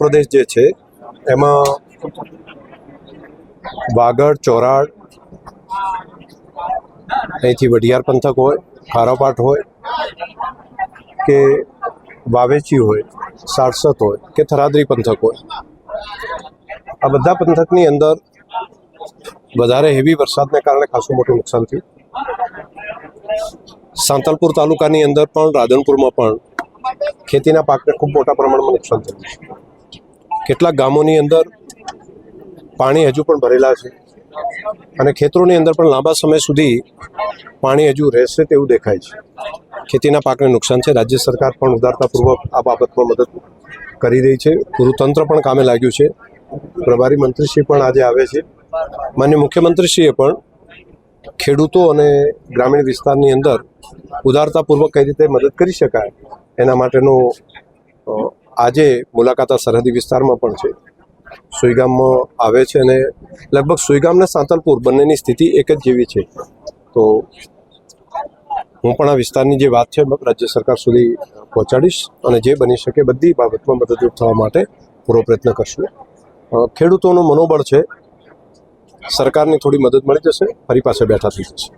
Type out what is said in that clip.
પ્રદેશ જે છે, એમાં વાગડ, ચોરાડ, અહીંથી વઢિયાર પંથક હોય, ખારાપાટ હોય, કે વાવેચી હોય સારસત હોય, કે થરાદરી પંથક હોય. આ બધા પંથકની અંદર વધારે હેવી વરસાદને કારણે ખાસું મોટું નુકસાન થયું. સાંતલપુર તાલુકાની અંદર પણ, રાધનપુરમાં પણ ખેતીના પાકને ખૂબ મોટા પ્રમાણમાં નુકસાન થયું છે. કેટલાક ગામોની અંદર પાણી હજુ પણ ભરેલા છે અને ખેતરોની અંદર પણ લાંબા સમય સુધી પાણી હજુ રહેશે તેવું દેખાય છે. ખેતીના પાકને નુકસાન છે. રાજ્ય સરકાર પણ ઉદારતાપૂર્વક આ બાબતમાં મદદ કરી રહી છે. પૂરું તંત્ર પણ કામે લાગ્યું છે. પ્રભારી મંત્રીશ્રી પણ આજે આવે છે. માન્ય મુખ્યમંત્રીશ્રીએ પણ ખેડૂતો અને ગ્રામીણ વિસ્તારની અંદર ઉદારતાપૂર્વક કઈ રીતે મદદ કરી શકાય એના માટેનો આજે મુલાકાત આ સરહદી વિસ્તારમાં પણ છે. સુઈગામમાં આવે છે અને લગભગ સુઈગામ અને સાંતલપુર બંનેની સ્થિતિ એક જ જેવી છે. તો હું પણ આ વિસ્તારની જે વાત છે રાજ્ય સરકાર સુધી પહોંચાડીશ અને જે બની શકે બધી બાબતમાં મદદરૂપ થવા માટે પૂરો પ્રયત્ન કરશું. ખેડૂતોનું મનોબળ છે. સરકારની થોડી મદદ મળી જશે, ફરી પાસે બેઠા થઈ જશે.